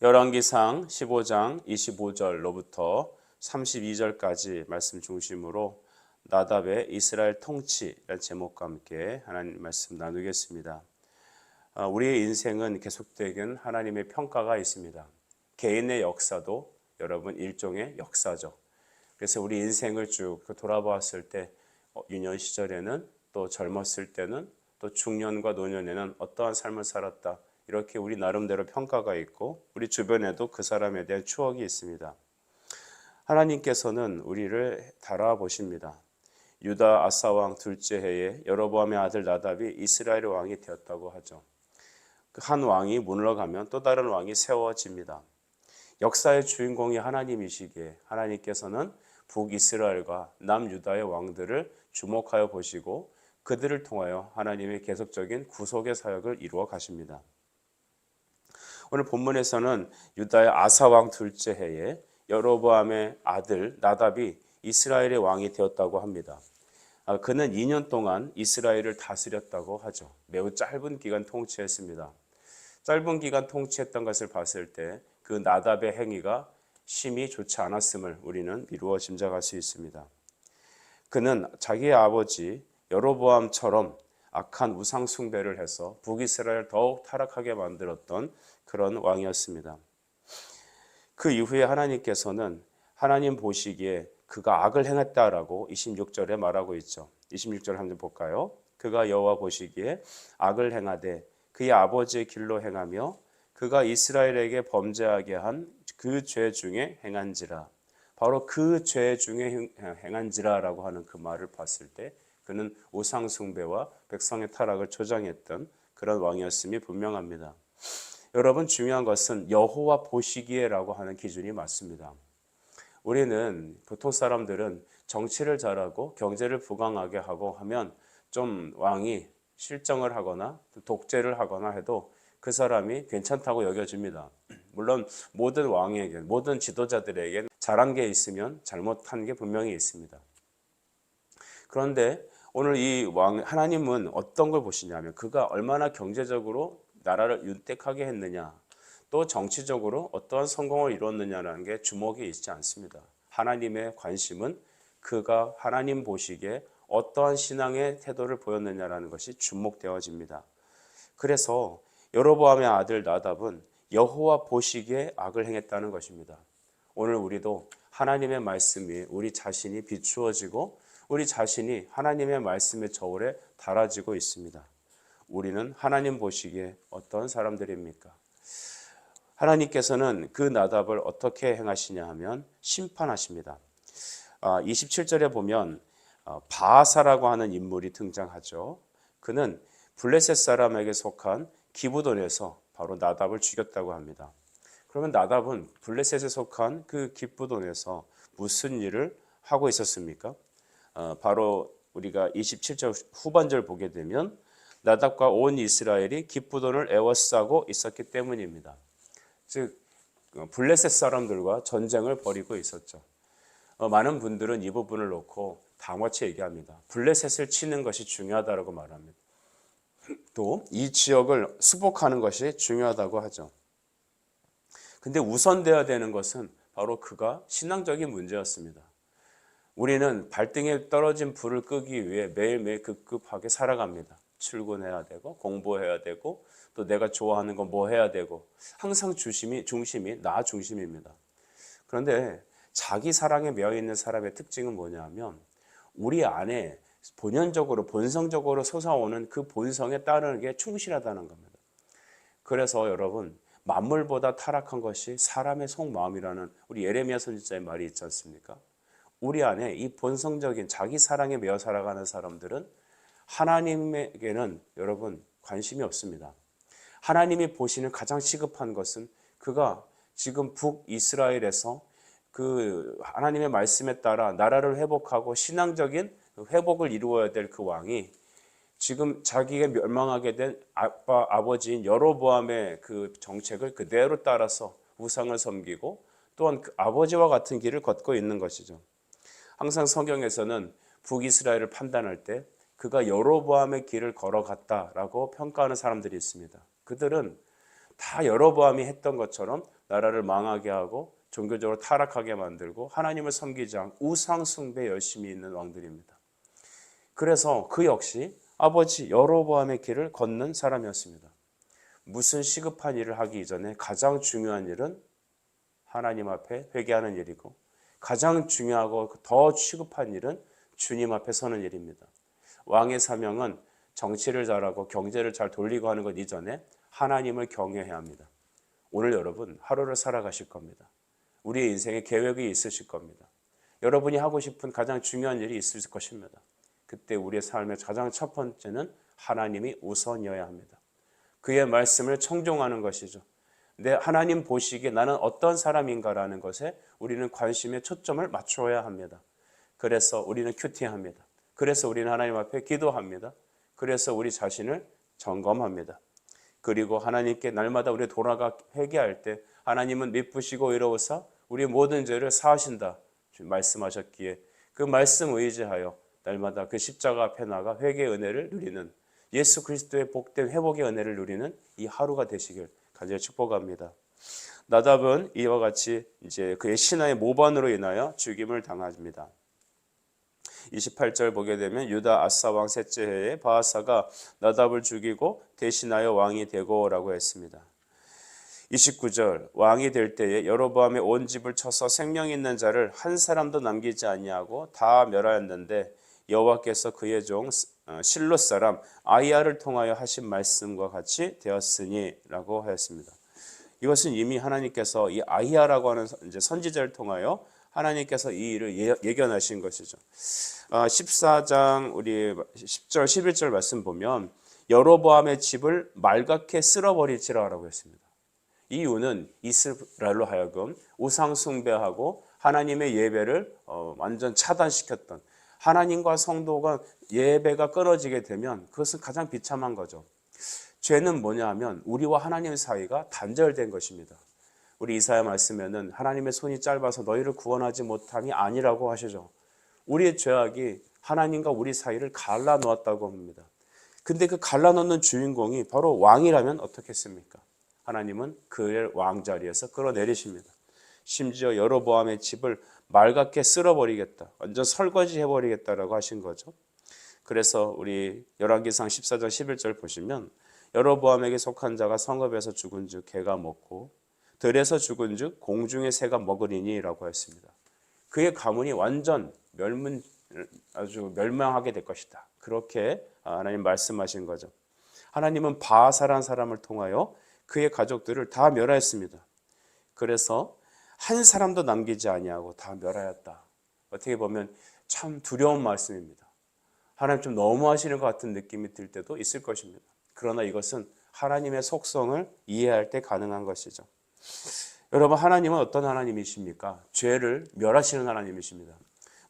열왕기상 15장 25절로부터 32절까지 말씀 중심으로 나답의 이스라엘 통치라는 제목과 함께 하나님 말씀 나누겠습니다. 아, 우리의 인생은 계속되긴 하나님의 평가가 있습니다. 개인의 역사도 여러분 일종의 역사죠. 그래서 우리 인생을 쭉 돌아보았을 때 어, 유년 시절에는 또 젊었을 때는 또 중년과 노년에는 어떠한 삶을 살았다. 이렇게 우리 나름대로 평가가 있고 우리 주변에도 그 사람에 대한 추억이 있습니다. 하나님께서는 우리를 달아보십니다. 유다 아사 왕 둘째 해에 여로보암의 아들 나답이 이스라엘 왕이 되었다고 하죠. 그 한 왕이 물러가면 또 다른 왕이 세워집니다. 역사의 주인공이 하나님이시기에 하나님께서는 북이스라엘과 남유다의 왕들을 주목하여 보시고 그들을 통하여 하나님의 계속적인 구속의 사역을 이루어 가십니다. 오늘 본문에서는 유다의 아사 왕 둘째 해에 여로보암의 아들 나답이 이스라엘의 왕이 되었다고 합니다. 아, 그는 2년 동안 이스라엘을 다스렸다고 하죠. 매우 짧은 기간 통치했습니다. 짧은 기간 통치했던 것을 봤을 때 그 나답의 행위가 심히 좋지 않았음을 우리는 미루어 짐작할 수 있습니다. 그는 자기의 아버지 여로보암처럼 악한 우상 숭배를 해서 북이스라엘 더욱 타락하게 만들었던 그런 왕이었습니다. 그 이후에 하나님께서는 하나님 보시기에 그가 악을 행했다라고 26절에 말하고 있죠. 26절 한번 볼까요? 그가 여호와 보시기에 악을 행하되 그의 아버지의 길로 행하며 그가 이스라엘에게 범죄하게 한 그 죄 중에 행한지라. 바로 그 죄 중에 행한지라라고 하는 그 말을 봤을 때 그는 우상 숭배와 백성의 타락을 조장했던 그런 왕이었음이 분명합니다. 여러분 중요한 것은 여호와 보시기에라고 하는 기준이 맞습니다. 우리는 보통 사람들은 정치를 잘하고 경제를 부강하게 하고 하면 좀 왕이 실정을 하거나 독재를 하거나 해도 그 사람이 괜찮다고 여겨집니다. 물론 모든 왕에게 모든 지도자들에게 잘한 게 있으면 잘못한 게 분명히 있습니다. 그런데 오늘 이 왕 하나님은 어떤 걸 보시냐면 그가 얼마나 경제적으로 나라를 윤택하게 했느냐 또 정치적으로 어떠한 성공을 이뤘느냐라는 게 주목이 있지 않습니다. 하나님의 관심은 그가 하나님 보시기에 어떠한 신앙의 태도를 보였느냐라는 것이 주목되어집니다. 그래서 여로보암의 아들 나답은 여호와 보시기에 악을 행했다는 것입니다. 오늘 우리도 하나님의 말씀이 우리 자신이 비추어지고 우리 자신이 하나님의 말씀의 저울에 달아지고 있습니다. 우리는 하나님 보시기에 어떤 사람들입니까? 하나님께서는 그 나답을 어떻게 행하시냐 하면 심판하십니다. 27절에 아, 보면 어, 바사라고 하는 인물이 등장하죠. 그는 블레셋 사람에게 속한 기부돈에서 바로 나답을 죽였다고 합니다. 그러면 나답은 블레셋에 속한 그 기부돈에서 무슨 일을 하고 있었습니까? 어, 바로 우리가 27절 후반절 보게 되면 나답과 온 이스라엘이 기쁘돈을 애워싸고 있었기 때문입니다. 즉 어, 블레셋 사람들과 전쟁을 벌이고 있었죠. 어, 많은 분들은 이 부분을 놓고 당화치 얘기합니다. 블레셋을 치는 것이 중요하다고 말합니다. 또 이 지역을 수복하는 것이 중요하다고 하죠. 근데 우선되어야 되는 것은 바로 그가 신앙적인 문제였습니다. 우리는 발등에 떨어진 불을 끄기 위해 매일매일 급급하게 살아갑니다. 출근해야 되고 공부해야 되고 또 내가 좋아하는 거뭐 해야 되고 항상 중심이 중심이 나 중심입니다. 그런데 자기 사랑에 매여 있는 사람의 특징은 뭐냐면 우리 안에 본연적으로 본성적으로 솟아오는 그 본성에 따르는 게 충실하다는 겁니다. 그래서 여러분 만물보다 타락한 것이 사람의 속마음이라는 우리 예레미야 선지자의 말이 있지 않습니까? 우리 안에 이 본성적인 자기 사랑에 매여 살아가는 사람들은 하나님에게는 여러분 관심이 없습니다. 하나님이 보시는 가장 시급한 것은 그가 지금 북이스라엘에서 그 하나님의 말씀에 따라 나라를 회복하고 신앙적인 회복을 이루어야 될 그 왕이 지금 자기가 멸망하게 된 아빠 아버지인 여로보암의 그 정책을 그대로 따라서 우상을 섬기고 또한 그 아버지와 같은 길을 걷고 있는 것이죠. 항상 성경에서는 북이스라엘을 판단할 때 그가 여로보암의 길을 걸어갔다라고 평가하는 사람들이 있습니다. 그들은 다 여로보암이 했던 것처럼 나라를 망하게 하고 종교적으로 타락하게 만들고 하나님을 섬기지 않고 우상 숭배 열심히 있는 왕들입니다. 그래서 그 역시 아버지 여로보암의 길을 걷는 사람이었습니다. 무슨 시급한 일을 하기 이전에 가장 중요한 일은 하나님 앞에 회개하는 일이고 가장 중요하고 더 시급한 일은 주님 앞에 서는 일입니다. 왕의 사명은 정치를 잘하고 경제를 잘 돌리고 하는 것 이전에 하나님을 경외해야 합니다. 오늘 여러분 하루를 살아가실 겁니다. 우리의 인생에 계획이 있으실 겁니다. 여러분이 하고 싶은 가장 중요한 일이 있을 것입니다. 그때 우리의 삶의 가장 첫 번째는 하나님이 우선이어야 합니다. 그의 말씀을 청종하는 것이죠. 내 하나님 보시기에 나는 어떤 사람인가라는 것에 우리는 관심의 초점을 맞춰야 합니다. 그래서 우리는 큐티합니다. 그래서 우리는 하나님 앞에 기도합니다. 그래서 우리 자신을 점검합니다. 그리고 하나님께 날마다 우리 돌아가 회개할 때 하나님은 미쁘시고 의로우사 우리 모든 죄를 사하신다 말씀하셨기에 그 말씀 의지하여 날마다 그 십자가 앞에 나가 회개의 은혜를 누리는 예수 그리스도의 복된 회복의 은혜를 누리는 이 하루가 되시길 간절히 축복합니다. 나답은 이와 같이 이제 그의 신하의 모반으로 인하여 죽임을 당합니다. 28절 보게 되면 유다 아사 왕 셋째 해에 바하사가 나답을 죽이고 대신하여 왕이 되고라고 했습니다. 29절 왕이 될 때에 여로보암의 온 집을 쳐서 생명 있는 자를 한 사람도 남기지 아니하고 다 멸하였는데 여호와께서 그의 종 어, 실로 사람 아이야를 통하여 하신 말씀과 같이 되었으니라고 하였습니다. 이것은 이미 하나님께서 이 아이야라고 하는 이제 선지자를 통하여 하나님께서 이 일을 예, 예견하신 것이죠. 14장 우리 10절 11절 말씀 보면 여로보암의 집을 말갛게 쓸어버리지라라고 했습니다. 이유는 이스라엘로 하여금 우상 숭배하고 하나님의 예배를 어, 완전 차단시켰던 하나님과 성도가 예배가 끊어지게 되면 그것은 가장 비참한 거죠. 죄는 뭐냐 하면 우리와 하나님 사이가 단절된 것입니다. 우리 이사야 말씀에는 하나님의 손이 짧아서 너희를 구원하지 못함이 아니라고 하시죠. 우리의 죄악이 하나님과 우리 사이를 갈라 놓았다고 합니다. 근데 그 갈라 놓는 주인공이 바로 왕이라면 어떻겠습니까? 하나님은 그의 왕자리에서 끌어내리십니다. 심지어 여로보암의 집을 말갛게 쓸어버리겠다. 완전 설거지 해버리겠다라고 하신 거죠. 그래서 우리 열왕기상 14장 11절 보시면 여로보암에게 속한 자가 성읍에서 죽은 즉 개가 먹고 들에서 죽은 즉 공중의 새가 먹으리니라고 했습니다. 그의 가문이 완전 멸문 아주 멸망하게 될 것이다. 그렇게 하나님 말씀하신 거죠. 하나님은 바사란 사람을 통하여 그의 가족들을 다 멸하였습니다. 그래서 한 사람도 남기지 아니하고 다 멸하였다. 어떻게 보면 참 두려운 말씀입니다. 하나님 좀 너무하시는 것 같은 느낌이 들 때도 있을 것입니다. 그러나 이것은 하나님의 속성을 이해할 때 가능한 것이죠. 여러분 하나님은 어떤 하나님이십니까? 죄를 멸하시는 하나님이십니다.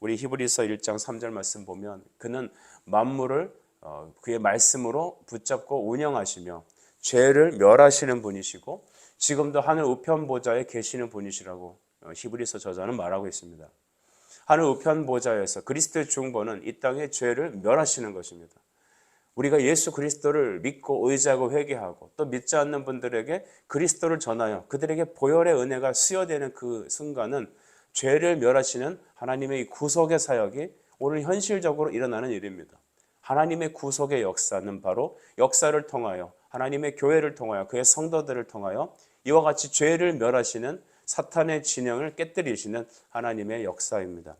우리 히브리서 1장 3절 말씀 보면 그는 만물을 어, 그의 말씀으로 붙잡고 운영하시며 죄를 멸하시는 분이시고 지금도 하늘 우편 보좌에 계시는 분이시라고 어, 히브리서 저자는 말하고 있습니다. 하늘 우편 보좌에서 그리스도의 중보는 이 땅의 죄를 멸하시는 것입니다. 우리가 예수 그리스도를 믿고 의지하고 회개하고 또 믿지 않는 분들에게 그리스도를 전하여 그들에게 보혈의 은혜가 수여되는 그 순간은 죄를 멸하시는 하나님의 구속의 사역이 오늘 현실적으로 일어나는 일입니다. 하나님의 구속의 역사는 바로 역사를 통하여 하나님의 교회를 통하여 그의 성도들을 통하여 이와 같이 죄를 멸하시는 사탄의 진영을 깨뜨리시는 하나님의 역사입니다.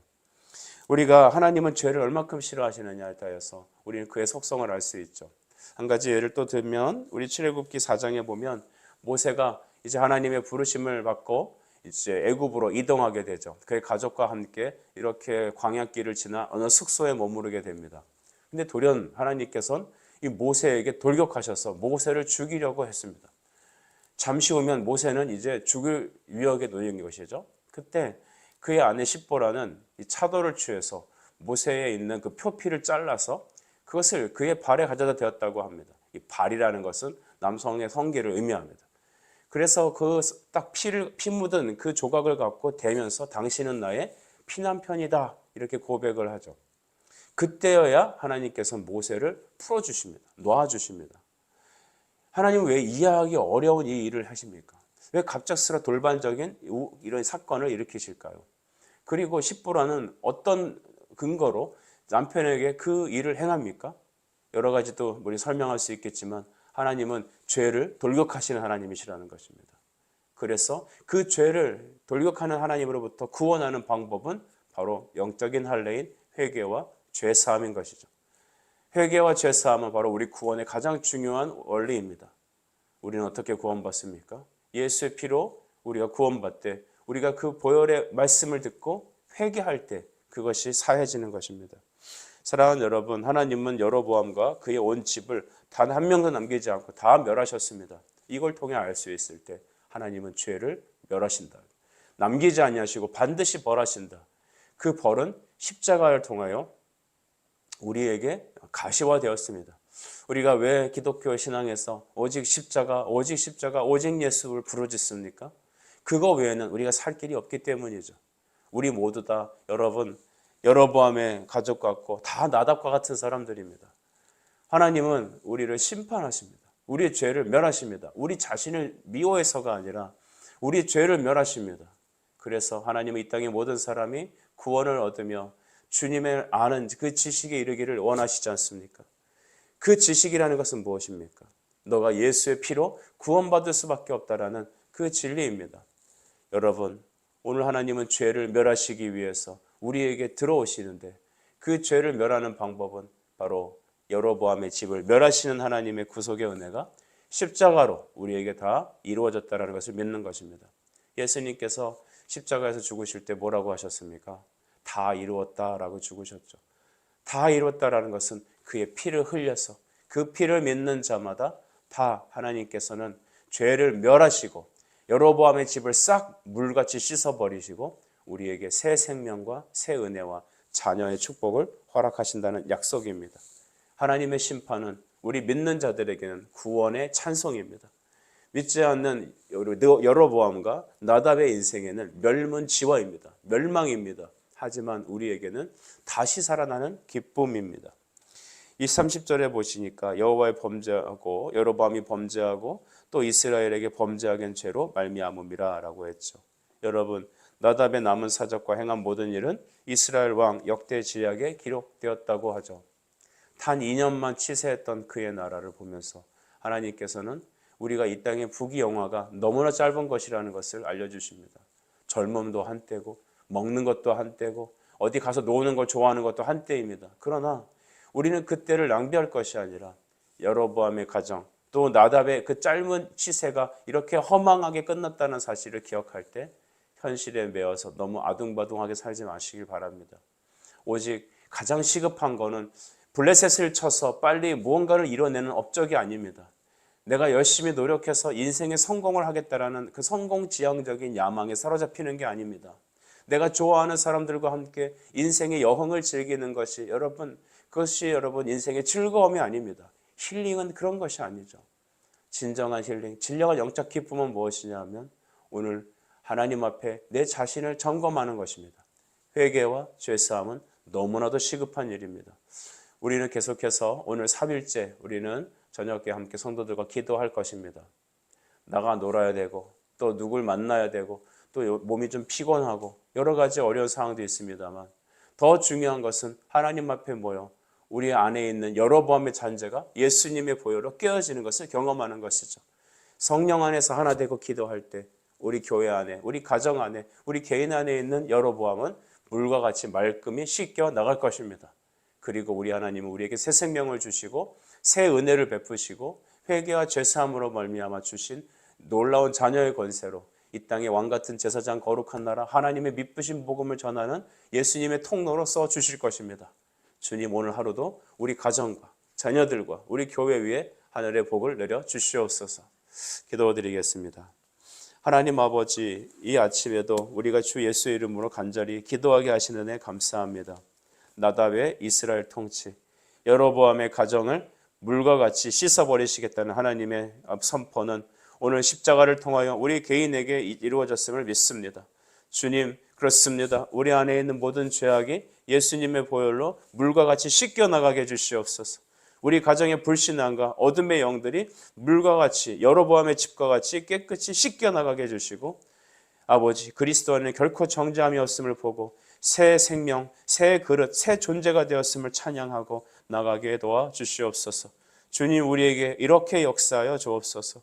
우리가 하나님은 죄를 얼마큼 싫어하시느냐에 따라서 우리는 그의 속성을 알 수 있죠. 한 가지 예를 또 들면 우리 출애굽기 4장에 보면 모세가 이제 하나님의 부르심을 받고 이제 애굽으로 이동하게 되죠. 그의 가족과 함께 이렇게 광야길을 지나 어느 숙소에 머무르게 됩니다. 근데 돌연 하나님께서는 이 모세에게 돌격하셔서 모세를 죽이려고 했습니다. 잠시 후면 모세는 이제 죽을 위협에 놓인 것이죠. 그때 그의 아내 십보라는 이 차도를 취해서 모세에 있는 그 표피를 잘라서 그것을 그의 발에 가져다 대었다고 합니다. 이 발이라는 것은 남성의 성기를 의미합니다. 그래서 그 딱 피를 피 묻은 그 조각을 갖고 대면서 당신은 나의 피난편이다 이렇게 고백을 하죠. 그때여야 하나님께서 모세를 풀어 주십니다. 놓아 주십니다. 하나님은 왜 이해하기 어려운 이 일을 하십니까? 왜 갑작스러 돌반적인 우- 이런 사건을 일으키실까요? 그리고 십부라는 어떤 근거로 남편에게 그 일을 행합니까? 여러 가지 또 우리 설명할 수 있겠지만 하나님은 죄를 돌격하시는 하나님이시라는 것입니다. 그래서 그 죄를 돌격하는 하나님으로부터 구원하는 방법은 바로 영적인 할례인 회개와 죄 사함인 것이죠. 회개와 죄 사함은 바로 우리 구원의 가장 중요한 원리입니다. 우리는 어떻게 구원받습니까? 예수의 피로 우리가 구원받되 우리가 그 보혈의 말씀을 듣고 회개할 때 그것이 사해지는 것입니다. 사랑하는 여러분, 하나님은 여로보암과 그의 온 집을 단 한 명도 남기지 않고 다 멸하셨습니다. 이걸 통해 알 수 있을 때 하나님은 죄를 멸하신다. 남기지 아니하시고 반드시 벌하신다. 그 벌은 십자가를 통하여 우리에게 가시화되었습니다. 우리가 왜 기독교 신앙에서 오직 십자가, 오직 십자가, 오직 예수를 부르짖습니까? 그거 외에는 우리가 살 길이 없기 때문이죠. 우리 모두 다 여러분 여러보암의 가족 같고 다 나답과 같은 사람들입니다. 하나님은 우리를 심판하십니다. 우리의 죄를 멸하십니다. 우리 자신을 미워해서가 아니라 우리 죄를 멸하십니다. 그래서 하나님은 이 땅의 모든 사람이 구원을 얻으며 주님을 아는 그 지식에 이르기를 원하시지 않습니까? 그 지식이라는 것은 무엇입니까? 너가 예수의 피로 구원받을 수밖에 없다라는 그 진리입니다. 여러분, 오늘 하나님은 죄를 멸하시기 위해서 우리에게 들어오시는데 그 죄를 멸하는 방법은 바로 여로보암의 집을 멸하시는 하나님의 구속의 은혜가 십자가로 우리에게 다 이루어졌다라는 것을 믿는 것입니다. 예수님께서 십자가에서 죽으실 때 뭐라고 하셨습니까? 다 이루었다라고 죽으셨죠. 다 이루었다라는 것은 그의 피를 흘려서 그 피를 믿는 자마다 다 하나님께서는 죄를 멸하시고 여로보암의 집을 싹 물같이 씻어버리시고 우리에게 새 생명과 새 은혜와 자녀의 축복을 허락하신다는 약속입니다. 하나님의 심판은 우리 믿는 자들에게는 구원의 찬송입니다. 믿지 않는 여로보암과 나답의 인생에는 멸문 지화입니다. 멸망입니다. 하지만 우리에게는 다시 살아나는 기쁨입니다. 이 30절에 보시니까 여호와의 범죄하고 여로보암이 범죄하고 또 이스라엘에게 범죄하게 한 죄로 말미암음이라라고 했죠. 여러분 나답의 남은 사적과 행한 모든 일은 이스라엘 왕 역대 지략에 기록되었다고 하죠. 단 2년만 치세했던 그의 나라를 보면서 하나님께서는 우리가 이 땅의 부귀 영화가 너무나 짧은 것이라는 것을 알려주십니다. 젊음도 한때고 먹는 것도 한때고 어디 가서 노는 걸 좋아하는 것도 한때입니다. 그러나 우리는 그때를 낭비할 것이 아니라 여로보암의 가정 또 나답의 그 짧은 치세가 이렇게 허망하게 끝났다는 사실을 기억할 때 현실에 매어서 너무 아둥바둥하게 살지 마시길 바랍니다. 오직 가장 시급한 거는 블레셋을 쳐서 빨리 무언가를 이뤄내는 업적이 아닙니다. 내가 열심히 노력해서 인생의 성공을 하겠다라는 그 성공 지향적인 야망에 사로잡히는 게 아닙니다. 내가 좋아하는 사람들과 함께 인생의 여흥을 즐기는 것이 여러분 그것이 여러분 인생의 즐거움이 아닙니다. 힐링은 그런 것이 아니죠. 진정한 힐링, 진정한 영적 기쁨은 무엇이냐면 오늘 하나님 앞에 내 자신을 점검하는 것입니다. 회개와 죄사함은 너무나도 시급한 일입니다. 우리는 계속해서 오늘 3일째 우리는 저녁에 함께 성도들과 기도할 것입니다. 나가 놀아야 되고 또 누굴 만나야 되고 또 몸이 좀 피곤하고 여러 가지 어려운 상황도 있습니다만 더 중요한 것은 하나님 앞에 모여 우리 안에 있는 여러보암의 잔재가 예수님의 보혈로 깨어지는 것을 경험하는 것이죠. 성령 안에서 하나 되고 기도할 때 우리 교회 안에, 우리 가정 안에, 우리 개인 안에 있는 여러보암은 물과 같이 말끔히 씻겨 나갈 것입니다. 그리고 우리 하나님은 우리에게 새 생명을 주시고 새 은혜를 베푸시고 회개와 죄 사함으로 말미암아 주신 놀라운 자녀의 권세로 이 땅의 왕 같은 제사장 거룩한 나라 하나님의 미쁘신 복음을 전하는 예수님의 통로로 써 주실 것입니다. 주님 오늘 하루도 우리 가정과 자녀들과 우리 교회 위에 하늘의 복을 내려 주시옵소서. 기도드리겠습니다. 하나님 아버지 이 아침에도 우리가 주 예수의 이름으로 간절히 기도하게 하시는 애 감사합니다. 나답의 이스라엘 통치, 여로보암의 가정을 물과 같이 씻어버리시겠다는 하나님의 선포는 오늘 십자가를 통하여 우리 개인에게 이루어졌음을 믿습니다. 주님, 그렇습니다. 우리 안에 있는 모든 죄악이 예수님의 보혈로 물과 같이 씻겨 나가게 해 주시옵소서. 우리 가정의 불신앙과 어둠의 영들이 물과 같이 여로보암의 집과 같이 깨끗이 씻겨 나가게 해 주시고 아버지 그리스도 안에 결코 정죄함이 없음을 보고 새 생명, 새 그릇, 새 존재가 되었음을 찬양하고 나가게 도와 주시옵소서. 주님 우리에게 이렇게 역사하여 주옵소서.